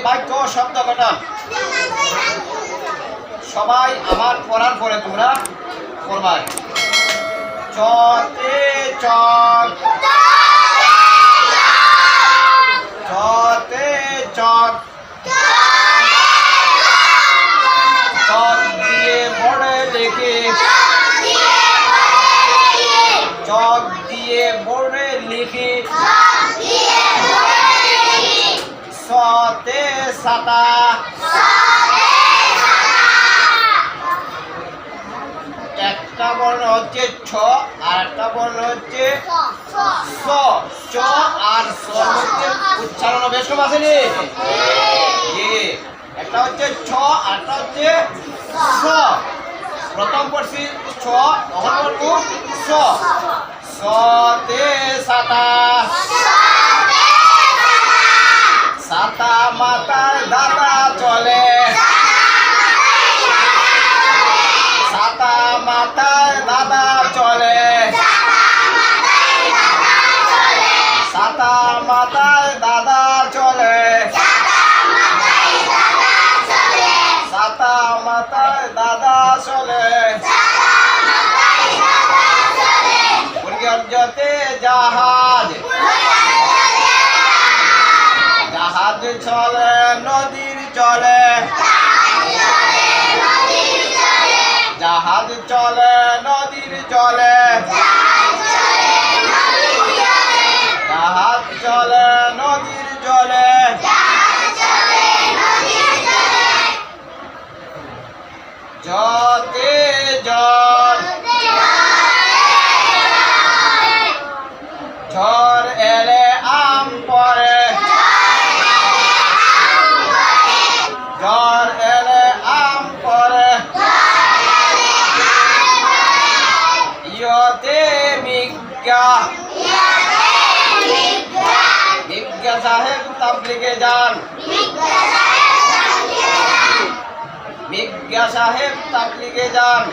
বাক্য শব্দ সবাই আমার পড়ার পরে তোমরা পড়বাই। চতে চক দিয়ে দিয়ে লিখে সতে সাতা। একটা বর্ণ হচ্ছে ছ আর একটা বর্ণ হচ্ছে স চ আর স মধ্যে উচ্চারণ। বেশম আছে নি? জি। একটা হচ্ছে ছ আর একটা হচ্ছে স। প্রথম পড়ছি ছ তখন বলব স। সতে। সাতা মাতার দাদা চলে। সাতা মাতার দাদা চলে। সাতা মাতার দাদা চলে। সাতা মাতার দাদা চলে। জাহাজ। চলে নদীর চলে। জাহাজ চলে নদীর চলে। জাহাজ চলে নদীর চলে। জতে জল ঝড় এলে আম পরে ইয়তে বিজ্ঞা বিজ্ঞা সাহেব তাবলিগে যান বিজ্ঞা সাহেব তাবলিগে যান